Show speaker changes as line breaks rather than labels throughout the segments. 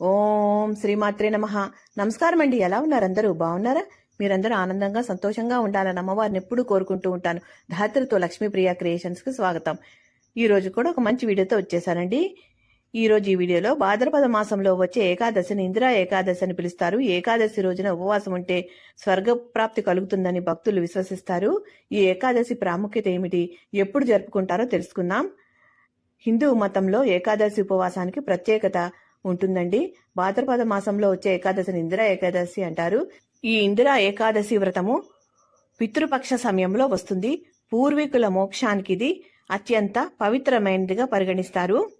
ఓం శ్రీమాత్రే నమ. నమస్కారం అండి. ఎలా ఉన్నారు అందరూ? బాగున్నారా? మీరందరూ ఆనందంగా సంతోషంగా ఉండాలని అమ్మవారిని ఎప్పుడూ కోరుకుంటూ ఉంటాను. ధాత్రితో లక్ష్మీప్రియ క్రియేషన్స్కి స్వాగతం. ఈరోజు కూడా ఒక మంచి వీడియోతో వచ్చేసానండి. ఈ రోజు ఈ వీడియోలో భాద్రపద మాసంలో వచ్చే ఏకాదశిని ఇందిరా ఏకాదశి అని పిలుస్తారు. ఏకాదశి రోజున ఉపవాసం ఉంటే స్వర్గ ప్రాప్తి కలుగుతుందని భక్తులు విశ్వసిస్తారు. ఈ ఏకాదశి ప్రాముఖ్యత ఏమిటి? ఎప్పుడు జరుపుకుంటారో తెలుసుకుందాం. హిందూ మతంలో ఏకాదశి ఉపవాసానికి ప్రత్యేకత ఉంటుందండి. భాద్రపద మాసంలో వచ్చే ఏకాదశిని ఇందిరా ఏకాదశి అంటారు. ఈ ఇందిరా ఏకాదశి వ్రతము పితృపక్ష సమయంలో వస్తుంది. పూర్వీకుల మోక్షానికి ఇది అత్యంత పవిత్రమైనదిగా పరిగణిస్తారు.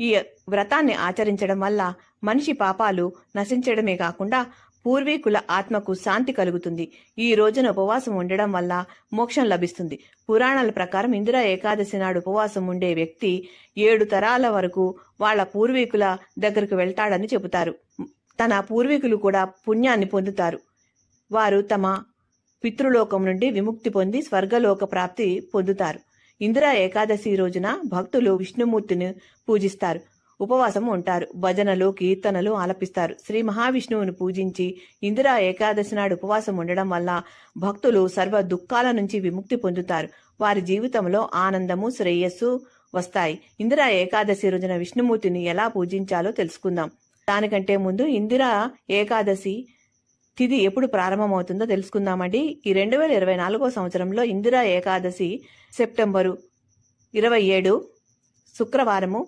ఈ వ్రతాన్ని ఆచరించడం వల్ల మనిషి పాపాలు నశించడమే కాకుండా పూర్వీకుల ఆత్మకు శాంతి కలుగుతుంది. ఈ రోజున ఉపవాసం ఉండడం వల్ల మోక్షం లభిస్తుంది. పురాణాల ప్రకారం ఇందిరా ఏకాదశి నాడు ఉపవాసం ఉండే వ్యక్తి ఏడు తరాల వరకు వాళ్ళ పూర్వీకుల దగ్గరకు వెళ్తాడని చెబుతారు. తన పూర్వీకులు కూడా పుణ్యాన్ని పొందుతారు. వారు తమ పితృలోకం నుండి విముక్తి పొంది స్వర్గలోక ప్రాప్తి పొందుతారు. ఇందిరా ఏకాదశి రోజున భక్తులు విష్ణుమూర్తిని పూజిస్తారు. ఉపవాసం ఉంటారు. భజనలు కీర్తనలు ఆలపిస్తారు. శ్రీ మహావిష్ణువును పూజించి ఇందిరా ఏకాదశి నాడు ఉపవాసం ఉండడం వల్ల భక్తులు సర్వ దుఃఖాల నుంచి విముక్తి పొందుతారు. వారి జీవితంలో ఆనందము శ్రేయస్సు వస్తాయి. ఇందిరా ఏకాదశి రోజున విష్ణుమూర్తిని ఎలా పూజించాలో తెలుసుకుందాం. దానికంటే ముందు ఇందిరా ఏకాదశి తిథి ఎప్పుడు ప్రారంభమవుతుందో తెలుసుకుందామండి. ఈ రెండు వేల ఇరవై నాలుగో సంవత్సరంలో ఇందిరా ఏకాదశి సెప్టెంబరు ఇరవై ఏడు శుక్రవారము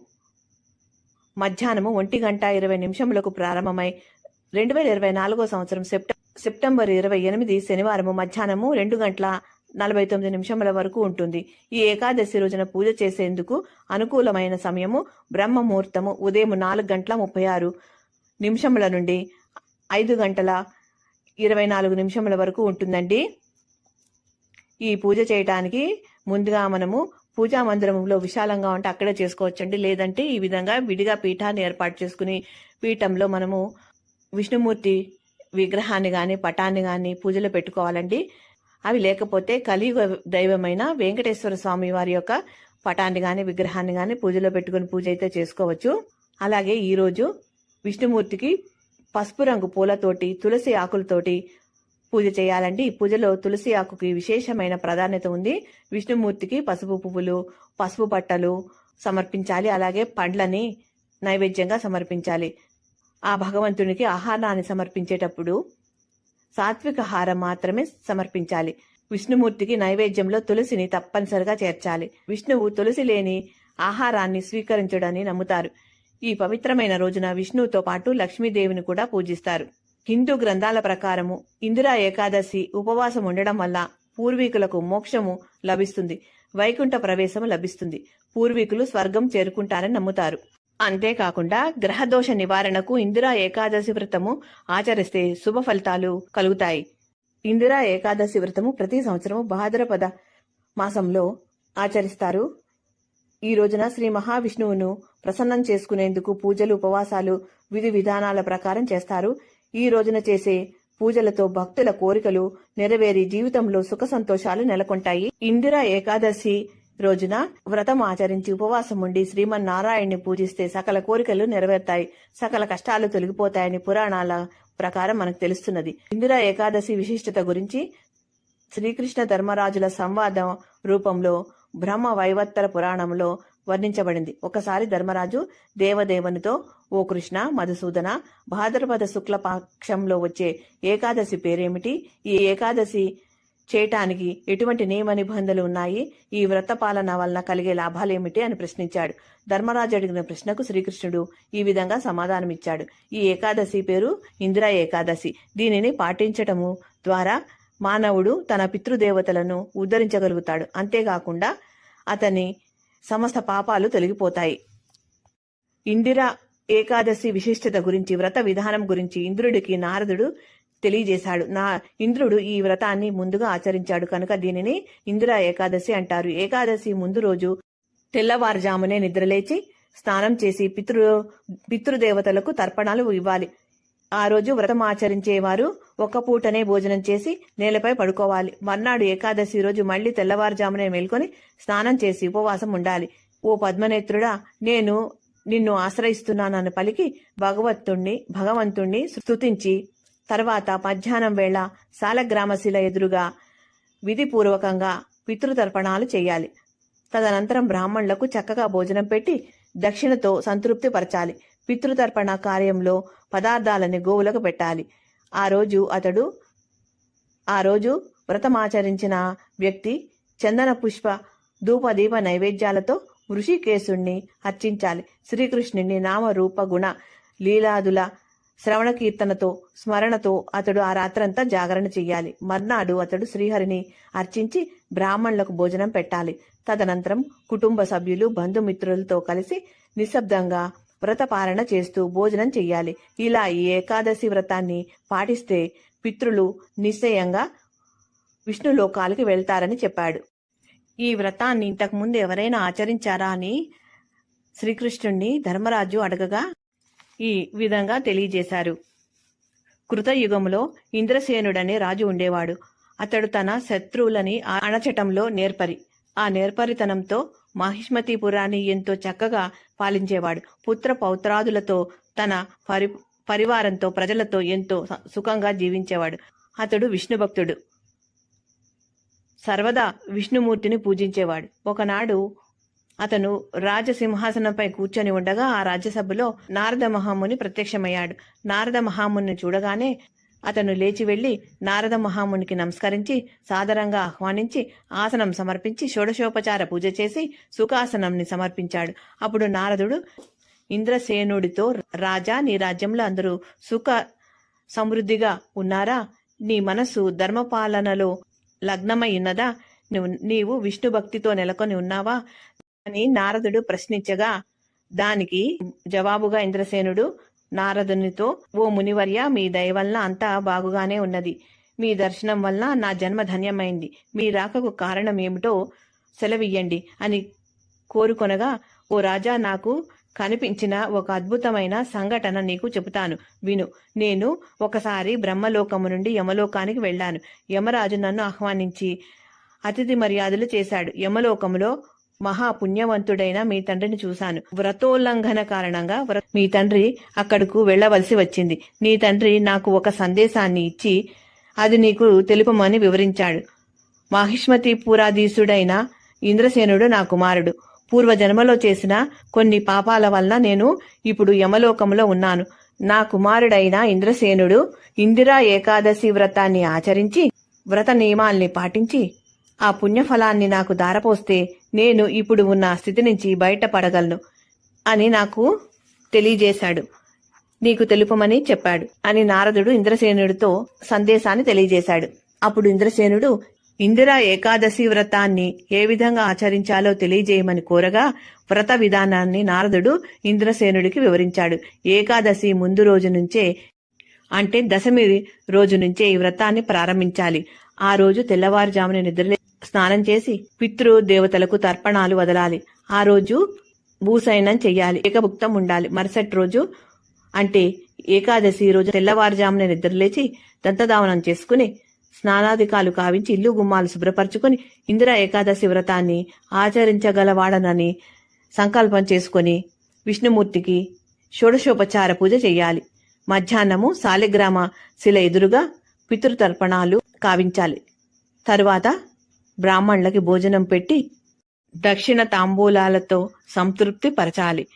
మధ్యాహ్నము ఒంటి గంట ఇరవై నిమిషములకు ప్రారంభమై రెండు వేల ఇరవై నాలుగో సంవత్సరం సెప్టెంబర్ ఇరవై ఎనిమిది శనివారము మధ్యాహ్నము రెండు గంటల నలభై తొమ్మిది నిమిషముల వరకు ఉంటుంది. ఈ ఏకాదశి రోజున పూజ చేసేందుకు అనుకూలమైన సమయము బ్రహ్మ ముహూర్తము ఉదయం నాలుగు గంటల ముప్పై ఆరు నిమిషముల నుండి ఐదు గంటల ఇరవై నాలుగు నిమిషముల వరకు ఉంటుందండి. ఈ పూజ చేయటానికి ముందుగా మనము పూజా మందిరంలో విశాలంగా ఉంటే అక్కడే చేసుకోవచ్చండి. లేదంటే ఈ విధంగా విడిగా పీఠాన్ని ఏర్పాటు చేసుకుని పీఠంలో మనము విష్ణుమూర్తి విగ్రహాన్ని కానీ పటాన్ని కానీ పూజలో పెట్టుకోవాలండి. అవి లేకపోతే కలియుగ దైవమైన వెంకటేశ్వర స్వామి వారి యొక్క పటాన్ని కానీ విగ్రహాన్ని కానీ పూజలో పెట్టుకుని పూజ అయితే చేసుకోవచ్చు. అలాగే ఈరోజు విష్ణుమూర్తికి పసుపు రంగు పూలతోటి తులసి ఆకులతోటి పూజ చేయాలండి ఈ పూజలో తులసి ఆకుకి విశేషమైన ప్రాధాన్యత ఉంది. విష్ణుమూర్తికి పసుపు పువ్వులు పసుపు బట్టలు సమర్పించాలి. అలాగే పండ్లని నైవేద్యంగా సమర్పించాలి. ఆ భగవంతునికి ఆహారాన్ని సమర్పించేటప్పుడు సాత్విక ఆహారం మాత్రమే సమర్పించాలి. విష్ణుమూర్తికి నైవేద్యంలో తులసిని తప్పనిసరిగా చేర్చాలి. విష్ణువు తులసి లేని ఆహారాన్ని స్వీకరించడని నమ్ముతారు. ఈ పవిత్రమైన రోజున విష్ణువుతో పాటు లక్ష్మీదేవిని కూడా పూజిస్తారు. హిందూ గ్రంథాల ప్రకారము ఇందిరా ఏకాదశి ఉపవాసం ఉండడం వల్ల పూర్వీకులకు మోక్షము లభిస్తుంది. వైకుంఠ ప్రవేశము లభిస్తుంది. పూర్వీకులు స్వర్గం చేరుకుంటారని నమ్ముతారు. అంతేకాకుండా గ్రహదోష నివారణకు ఇందిరా ఏకాదశి వ్రతము ఆచరిస్తే శుభ ఫలితాలు కలుగుతాయి. ఇందిరా ఏకాదశి వ్రతము ప్రతి సంవత్సరము భాద్రపద మాసంలో ఆచరిస్తారు. ఈ రోజున శ్రీ మహావిష్ణువును ప్రసన్నం చేసుకునేందుకు పూజలు ఉపవాసాలు విధి విధానాల ప్రకారం చేస్తారు. ఈ రోజున చేసే పూజలతో భక్తుల కోరికలు నెరవేరి జీవితంలో సుఖ సంతోషాలు నెలకొంటాయి. ఇందిరా ఏకాదశి రోజున వ్రతం ఆచరించి ఉపవాసం ఉండి శ్రీమన్నారాయణ్ణి పూజిస్తే సకల కోరికలు నెరవేరుతాయి. సకల కష్టాలు తొలగిపోతాయని పురాణాల ప్రకారం మనకు తెలుస్తున్నది. ఇందిరా ఏకాదశి విశిష్టత గురించి శ్రీకృష్ణ ధర్మరాజుల సంవాదం రూపంలో బ్రహ్మ వైవత్తర పురాణంలో వర్ణించబడింది. ఒకసారి ధర్మరాజు దేవదేవునితో ఓ కృష్ణ మధుసూదన భాద్రపద శుక్ల పక్షంలో వచ్చే ఏకాదశి పేరేమిటి? ఈ ఏకాదశి చేయటానికి ఎటువంటి నియమ నిబంధనలు ఉన్నాయి? ఈ వ్రత పాలన వలన కలిగే లాభాలేమిటి? అని ప్రశ్నించాడు. ధర్మరాజు అడిగిన ప్రశ్నకు శ్రీకృష్ణుడు ఈ విధంగా సమాధానమిచ్చాడు. ఈ ఏకాదశి పేరు ఇందిరా ఏకాదశి. దీనిని పాటించటము ద్వారా మానవుడు తన పితృదేవతలను ఉద్ధరించగలుగుతాడు. అంతేకాకుండా అతని సమస్త పాపాలు తొలగిపోతాయి. ఇందిరా ఏకాదశి విశిష్టత గురించి వ్రత విధానం గురించి ఇంద్రుడికి నారదుడు తెలియజేశాడు. నా ఇంద్రుడు ఈ వ్రతాన్ని ముందుగా ఆచరించాడు కనుక దీనిని ఇందిరా ఏకాదశి అంటారు. ఏకాదశి ముందు రోజు తెల్లవారుజామునే నిద్రలేచి స్నానం చేసి పితృ పితృదేవతలకు తర్పణాలు ఇవ్వాలి. ఆ రోజు వ్రతం ఆచరించేవారు ఒక్క పూటనే భోజనం చేసి నేలపై పడుకోవాలి. మర్నాడు ఏకాదశి రోజు మళ్ళీ తెల్లవారుజామునే మేల్కొని స్నానం చేసి ఉపవాసం ఉండాలి. ఓ పద్మనేత్రుడా నేను నిన్ను ఆశ్రయిస్తున్నానని పలికి భగవత్తుణ్ణి భగవంతుణ్ణి స్తుతించి తర్వాత మధ్యాహ్నం వేళ సాలగ్రామశిల ఎదురుగా విధిపూర్వకంగా పితృతర్పణాలు చేయాలి. తదనంతరం బ్రాహ్మణులకు చక్కగా భోజనం పెట్టి దక్షిణతో సంతృప్తి పరచాలి పితృతర్పణ కార్యంలో పదార్థాలని గోవులకు పెట్టాలి. ఆ రోజు అతడు ఆ రోజు వ్రతమాచరించిన వ్యక్తి చందన పుష్ప ధూపదీప నైవేద్యాలతో ఋషికేశుణ్ణి అర్చించాలి. శ్రీకృష్ణుని నామరూప గుణ లీలాదుల శ్రవణ కీర్తనతో స్మరణతో అతడు ఆ రాత్రంతా జాగరణ చెయ్యాలి. మర్నాడు అతడు శ్రీహరిని అర్చించి బ్రాహ్మణులకు భోజనం పెట్టాలి. తదనంతరం కుటుంబ సభ్యులు బంధుమిత్రులతో కలిసి నిశ్శబ్దంగా వ్రతపారణ చేస్తూ భోజనం చెయ్యాలి. ఇలా ఈ ఏకాదశి వ్రతాన్ని పాటిస్తే పితృలు నిశ్చయంగా విష్ణులోకాలకి వెళ్తారని చెప్పాడు. ఈ వ్రతాన్ని ఇంతకుముందు ఎవరైనా ఆచరించారా అని శ్రీకృష్ణుణ్ణి ధర్మరాజు అడగగా ఈ విధంగా తెలియజేశారు. కృతయుగంలో ఇంద్రసేనుడనే రాజు ఉండేవాడు. అతడు తన శత్రువులని అణచటంలో నేర్పరి. ఆ నేర్పరితనంతో మహిష్మతిపురాన్ని ఎంతో చక్కగా పాలించేవాడు. పుత్ర పౌత్రాదులతో తన పరి పరివారంతో ప్రజలతో ఎంతో స- సుఖంగా జీవించేవాడు. అతడు విష్ణు భక్తుడు సర్వదా విష్ణుమూర్తిని పూజించేవాడు. ఒకనాడు అతను రాజసింహాసనంపై కూర్చొని ఉండగా ఆ రాజ్యసభలో నారద మహాముని ప్రత్యక్షమయ్యాడు. నారద మహాముని చూడగానే అతను లేచి వెళ్ళి నారద మహామునికి నమస్కరించి సాదరంగా ఆహ్వానించి ఆసనం సమర్పించి షోడశోపచార పూజ చేసి సుఖాసనంని సమర్పించాడు. అప్పుడు నారదుడు ఇంద్రసేనుడితో రాజా నీ రాజ్యంలో అందరూ సుఖ సమృద్ధిగా ఉన్నారా? నీ మనస్సు ధర్మపాలనలో లగ్నమై ఉన్నదా? నువ్వు నీవు విష్ణు భక్తితో నెలకొని ఉన్నావా? అని నారదుడు ప్రశ్నించగా దానికి జవాబుగా ఇంద్రసేనుడు నారదునితో ఓ మునివర్య మీ దయ వలన అంతా బాగుగానే ఉన్నది. మీ దర్శనం వలన నా జన్మ ధన్యమైంది. మీ రాకకు కారణం ఏమిటో సెలవియ్యండి అని కోరుకొనగా ఓ రాజా నాకు కనిపించిన ఒక అద్భుతమైన సంఘటన నీకు చెబుతాను. విను నేను ఒకసారి బ్రహ్మలోకము నుండి యమలోకానికి వెళ్ళాను. యమరాజు నన్ను ఆహ్వానించి అతిథి మర్యాదలు చేశాడు. యమలోకములో మహా పుణ్యవంతుడైన మీ తండ్రిని చూశాను. వ్రతోల్లంఘన కారణంగా వ్ర- మీ తండ్రి అక్కడకు వెళ్ళవలసి వచ్చింది. నీ తండ్రి నాకు ఒక సందేశాన్ని ఇచ్చి అది నీకు తెలుపమని వివరించాడు. మహిష్మతి పురాధీసుడైన ఇంద్రసేనుడు నా కుమారుడు. పూర్వజన్మలో చేసిన కొన్ని పాపాల వలన నేను ఇప్పుడు యమలోకంలో ఉన్నాను. నా కుమారుడైన ఇంద్రసేనుడు ఇందిరా ఏకాదశి వ్రతాన్ని ఆచరించి వ్రత నియమాల్ని పాటించి ఆ పుణ్యఫలాన్ని నాకు దారపోస్తే నేను ఇప్పుడు ఉన్న స్థితి నుంచి బయటపడగలను అని నాకు తెలియజేశాడు. నీకు తెలుపమని చెప్పాడు అని నారదుడు ఇంద్రసేనుడితో సందేశాన్ని తెలియజేశాడు. అప్పుడు ఇంద్రసేనుడు ఇందిరా ఏకాదశి వ్రతాన్ని ఏ విధంగా ఆచరించాలో తెలియజేయమని కోరగా వ్రత విధానాన్ని నారదుడు ఇంద్రసేనుడికి వివరించాడు. ఏకాదశి ముందు రోజు నుంచే అంటే దశమి రోజు నుంచే ఈ వ్రతాన్ని ప్రారంభించాలి. ఆ రోజు తెల్లవారుజామున నిద్రలే స్నానం చేసి పితృ దేవతలకు తర్పణాలు వదలాలి. ఆ రోజు భూసైనం చెయ్యాలి. ఏకభుక్తం ఉండాలి. మరుసటి రోజు అంటే ఏకాదశి రోజు తెల్లవారుజామున నిద్రలేచి దంతదావనం చేసుకుని స్నానాధికాలు కావించి ఇల్లు గుమ్మాలు శుభ్రపరచుకొని ఇందిరా ఏకాదశి వ్రతాన్ని ఆచరించగలవాడనని సంకల్పం చేసుకొని విష్ణుమూర్తికి షోడశోపచార పూజ చేయాలి మధ్యాహ్నము సాలిగ్రామ శిల ఎదురుగా పితృతర్పణాలు కావించాలి. తరువాత బ్రాహ్మణులకి భోజనం పెట్టి దక్షిణ తాంబూలాలతో సంతృప్తి పరచాలి.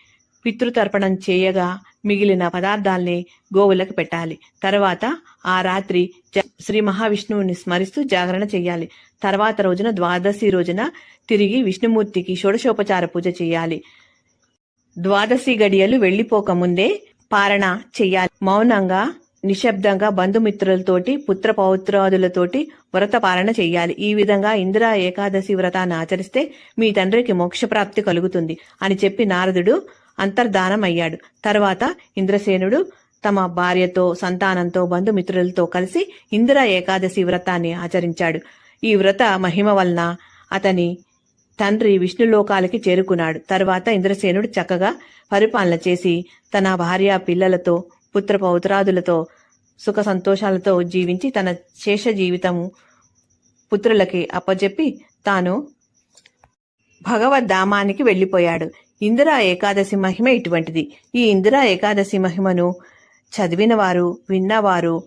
పితృతర్పణం చేయగా మిగిలిన పదార్థాల్ని గోవులకు పెట్టాలి. తర్వాత ఆ రాత్రి జ- శ్రీ మహావిష్ణువుని స్మరిస్తూ జాగరణ చేయాలి తర్వాత రోజున ద్వాదశి రోజున తిరిగి విష్ణుమూర్తికి షోడశోపచార పూజ చేయాలి ద్వాదశి గడియలు వెళ్ళిపోకముందే పారణ చెయ్యాలి. మౌనంగా నిశ్శబ్దంగా బంధుమిత్రులతోటి పుత్ర పౌత్రాదులతోటి వ్రత పాలన చెయ్యాలి. ఈ విధంగా ఇందిరా ఏకాదశి వ్రతాన్ని ఆచరిస్తే మీ తండ్రికి మోక్షప్రాప్తి కలుగుతుంది అని చెప్పి నారదుడు అంతర్ధానం అయ్యాడు తర్వాత ఇంద్రసేనుడు తమ భార్యతో సంతానంతో బంధుమిత్రులతో కలిసి ఇందిరా ఏకాదశి వ్రతాన్ని ఆచరించాడు. ఈ వ్రత మహిమ వలన అతని తండ్రి విష్ణులోకాలకి చేరుకున్నాడు. తర్వాత ఇంద్రసేనుడు చక్కగా పరిపాలన చేసి తన భార్య పిల్లలతో పుత్ర పౌత్రాదులతో సుఖ సంతోషాలతో జీవించి తన శేష జీవితము పుత్రులకి అప్పజెప్పి తాను భగవద్ధామానికి వెళ్ళిపోయాడు. ఇందిరా ఏకాదశి మహిమ ఇటువంటిది. ఈ ఇందిరా ఏకాదశి మహిమను చదివినవారు విన్నవారు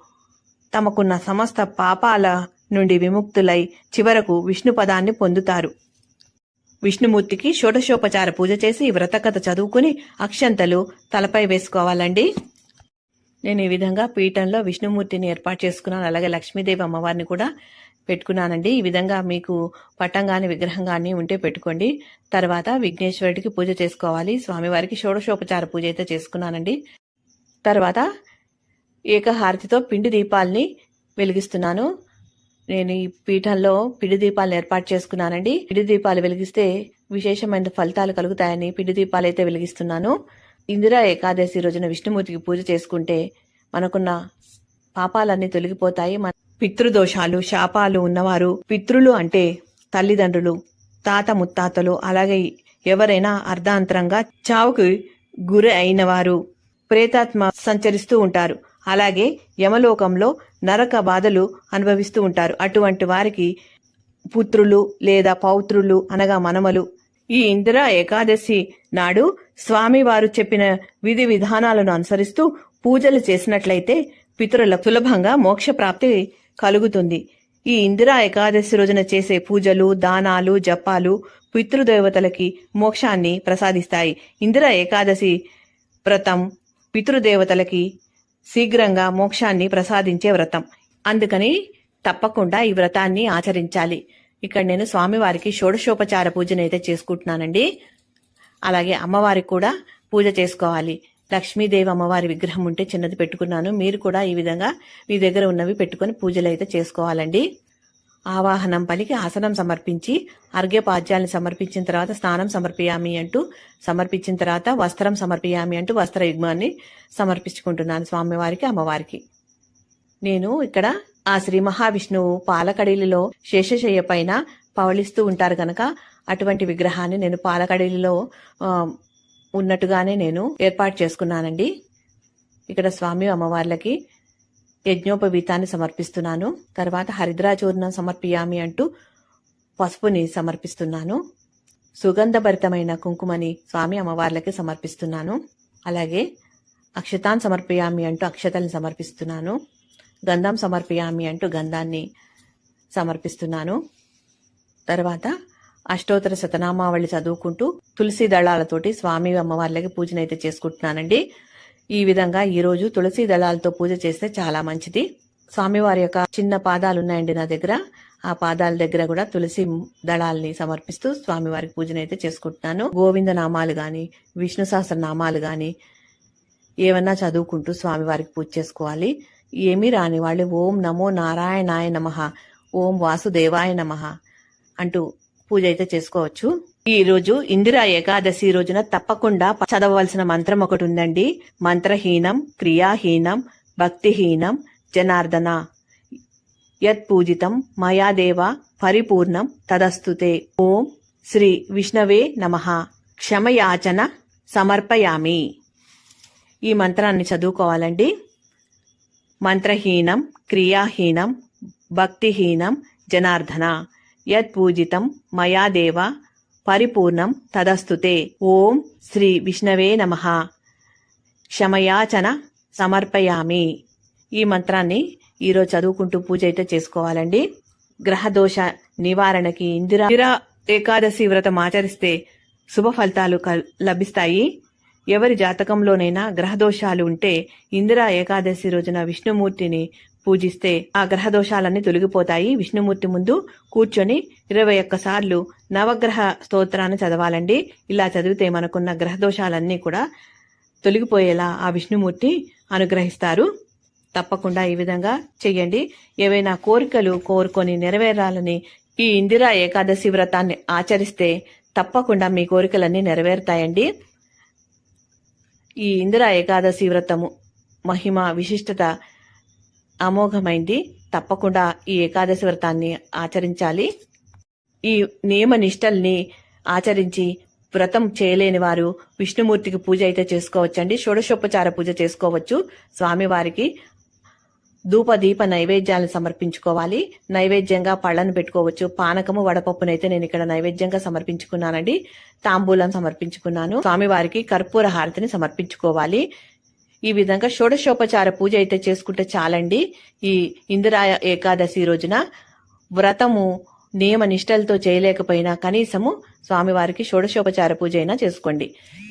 తమకున్న సమస్త పాపాల నుండి విముక్తులై చివరకు విష్ణు పదాన్ని పొందుతారు. విష్ణుమూర్తికి షోడశోపచార పూజ చేసి వ్రతకథ చదువుకుని అక్షంతలు తలపై వేసుకోవాలండి. నేను ఈ విధంగా పీఠంలో విష్ణుమూర్తిని ఏర్పాటు చేసుకున్నాను. అలాగే లక్ష్మీదేవి అమ్మవారిని కూడా పెట్టుకున్నానండి. ఈ విధంగా మీకు పట్టం కానీ విగ్రహం కానీ ఉంటే పెట్టుకోండి. తర్వాత విఘ్నేశ్వరుడికి పూజ చేసుకోవాలి. స్వామివారికి షోడశోపచార పూజ అయితే చేసుకున్నానండి. తర్వాత ఏకహారతితో పిండి దీపాల్ని వెలిగిస్తున్నాను. నేను ఈ పీఠంలో పిండి దీపాలను ఏర్పాటు చేసుకున్నానండి. పిండి దీపాలు వెలిగిస్తే విశేషమైన ఫలితాలు కలుగుతాయని పిండి దీపాలు అయితే వెలిగిస్తున్నాను. ఇందిరా ఏకాదశి రోజున విష్ణుమూర్తికి పూజ చేసుకుంటే మనకున్న పాపాలన్నీ తొలగిపోతాయి. మన పితృదోషాలు శాపాలు ఉన్నవారు పితృలు అంటే తల్లిదండ్రులు తాత ముత్తాతలు అలాగే ఎవరైనా అర్ధాంతరంగా చావుకు గురి అయిన వారు ప్రేతాత్మ సంచరిస్తూ ఉంటారు. అలాగే యమలోకంలో నరక బాధలు అనుభవిస్తూ ఉంటారు. అటువంటి వారికి పుత్రులు లేదా పౌత్రులు అనగా మనమలు. ఈ ఇందిరా ఏకాదశి నాడు స్వామివారు చెప్పిన విధి విధానాలను అనుసరిస్తూ పూజలు చేసినట్లయితే పితరులకు సులభంగా మోక్ష ప్రాప్తి కలుగుతుంది. ఈ ఇందిరా ఏకాదశి రోజున చేసే పూజలు దానాలు జపాలు పితృదేవతలకి మోక్షాన్ని ప్రసాదిస్తాయి. ఇందిరా ఏకాదశి వ్రతం పితృదేవతలకి శీఘ్రంగా మోక్షాన్ని ప్రసాదించే వ్రతం. అందుకని తప్పకుండా ఈ వ్రతాన్ని ఆచరించాలి. ఇక్కడ నేను స్వామివారికి షోడశోపచార పూజనైతే చేసుకుంటున్నానండి. అలాగే అమ్మవారికి కూడా పూజ చేసుకోవాలి. లక్ష్మీదేవి అమ్మవారి విగ్రహం ఉంటే చిన్నది పెట్టుకున్నాను. మీరు కూడా ఈ విధంగా మీ దగ్గర ఉన్నవి పెట్టుకొని పూజలు అయితే చేసుకోవాలండి. ఆవాహనం పలికి ఆసనం సమర్పించి అర్ఘ్యపాద్యాలను సమర్పించిన తర్వాత స్నానం సమర్పియామి అంటూ సమర్పించిన తర్వాత వస్త్రం సమర్పియామి అంటూ వస్త్ర యుగ్మాన్ని సమర్పించుకుంటున్నాను స్వామివారికి అమ్మవారికి. నేను ఇక్కడ ఆ శ్రీ మహావిష్ణువు పాలకడీలిలో శేషశయ్య పైన పవళిస్తూ ఉంటారు కనుక అటువంటి విగ్రహాన్ని నేను పాలకడిలో ఉన్నట్టుగానే నేను ఏర్పాటు చేసుకున్నానండి. ఇక్కడ స్వామి అమ్మవార్లకి యజ్ఞోపవీతాన్ని సమర్పిస్తున్నాను. తర్వాత హరిద్రాచూర్ణం సమర్పియామి అంటూ పసుపుని సమర్పిస్తున్నాను. సుగంధభరితమైన కుంకుమని స్వామి అమ్మవార్లకి సమర్పిస్తున్నాను. అలాగే అక్షతాన్ సమర్పయామి అంటూ అక్షతల్ని సమర్పిస్తున్నాను. గంధం సమర్పయామి అంటూ గంధాన్ని సమర్పిస్తున్నాను. తర్వాత అష్టోత్తర శతనామావళి చదువుకుంటూ తులసి దళాలతోటి స్వామి అమ్మవార్లకి పూజనైతే చేసుకుంటున్నానండి. ఈ విధంగా ఈరోజు తులసి దళాలతో పూజ చేస్తే చాలా మంచిది. స్వామివారి యొక్క చిన్న పాదాలు ఉన్నాయండి నా దగ్గర. ఆ పాదాల దగ్గర కూడా తులసి దళాల్ని సమర్పిస్తూ స్వామివారికి పూజనైతే చేసుకుంటున్నాను. గోవింద నామాలు గాని విష్ణు సహస్ర నామాలు గాని ఏమన్నా చదువుకుంటూ స్వామివారికి పూజ చేసుకోవాలి. ఏమీ రాని వాళ్ళు ఓం నమో నారాయణాయ నమ ఓం వాసుదేవాయ నమః అంటూ పూజ అయితే చేసుకోవచ్చు. ఈ రోజు ఇందిరా ఏకాదశి రోజున తప్పకుండా చదవవలసిన మంత్రం ఒకటి ఉందండి. మంత్రహీనం క్రియాహీనం భక్తిహీనం జనార్దన. యత్ పూజితం మయాదేవ పరిపూర్ణం తదస్తుతే. ఓం శ్రీ విష్ణవే నమః. క్షమయాచన సమర్పయామి. ఈ మంత్రాన్ని చదువుకోవాలండి. మంత్రహీనం క్రియాహీనం భక్తిహీనం జనార్దన. యత్పూజితం మయా దేవ పరిపూర్ణం తదస్తుతే. ఓం శ్రీ విష్ణవే నమ. క్షమయాచన సమర్పయామి. ఈ మంత్రాన్ని ఈరోజు చదువుకుంటూ పూజ అయితే చేసుకోవాలండి. గ్రహదోష నివారణకి ఇందిరా ఏకాదశి వ్రతం ఆచరిస్తే శుభ ఫలితాలు లభిస్తాయి. ఎవరి జాతకంలోనైనా గ్రహదోషాలు ఉంటే ఇందిరా ఏకాదశి రోజున విష్ణుమూర్తిని పూజిస్తే ఆ గ్రహదోషాలన్నీ తొలగిపోతాయి. విష్ణుమూర్తి ముందు కూర్చొని ఇరవై ఒక్క సార్లు నవగ్రహ స్తోత్రాన్ని చదవాలండి. ఇలా చదివితే మనకున్న గ్రహదోషాలన్నీ కూడా తొలగిపోయేలా ఆ విష్ణుమూర్తి అనుగ్రహిస్తారు. తప్పకుండా ఈ విధంగా చెయ్యండి. ఏవైనా కోరికలు కోరుకొని నెరవేరాలని ఈ ఇందిరా ఏకాదశి వ్రతాన్ని ఆచరిస్తే తప్పకుండా మీ కోరికలన్నీ నెరవేరుతాయండి. ఈ ఇందిరా ఏకాదశి వ్రతము మహిమ విశిష్టత అమోఘమైంది. తప్పకుండా ఈ ఏకాదశి వ్రతాన్ని ఆచరించాలి. ఈ నియమ నిష్టల్ని ఆచరించి వ్రతం చేయలేని వారు విష్ణుమూర్తికి పూజ అయితే చేసుకోవచ్చండి. షోడశోపచార పూజ చేసుకోవచ్చు. స్వామివారికి ధూప దీప నైవేద్యాలను సమర్పించుకోవాలి. నైవేద్యంగా పళ్ళను పెట్టుకోవచ్చు. పానకము వడపప్పునైతే నేను ఇక్కడ నైవేద్యంగా సమర్పించుకున్నానండి. తాంబూలం సమర్పించుకున్నాను. స్వామివారికి కర్పూర హారతిని సమర్పించుకోవాలి. ఈ విధంగా షోడశోపచార పూజ అయితే చేసుకుంటే చాలండి. ఈ ఇందిరా ఏకాదశి రోజున వ్రతము నియమ నిష్టలతో చేయలేకపోయినా కనీసము స్వామివారికి షోడశోపచార పూజ అయినా చేసుకోండి.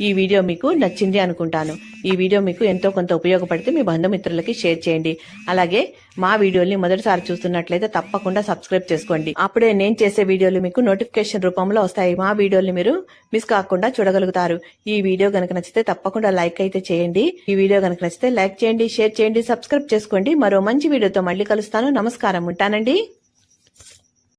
ఈ వీడియో మీకు నచ్చింది అనుకుంటాను. ఈ వీడియో మీకు ఎంతో కొంత ఉపయోగపడితే మీ బంధుమిత్రులకి షేర్ చేయండి. అలాగే మా వీడియోని మొదటిసారి చూస్తున్నట్లయితే తప్పకుండా సబ్స్క్రైబ్ చేసుకోండి. అప్పుడే నేను చేసే వీడియోలు మీకు నోటిఫికేషన్ రూపంలో వస్తాయి. మా వీడియోని మీరు మిస్ కాకుండా చూడగలుగుతారు. ఈ వీడియో గనక నచ్చితే తప్పకుండా లైక్ అయితే చేయండి. ఈ వీడియో గనక నచ్చితే లైక్ చేయండి షేర్ చేయండి సబ్స్క్రైబ్ చేసుకోండి. మరో మంచి వీడియోతో మళ్ళీ కలుస్తాను. నమస్కారం. ఉంటానండి.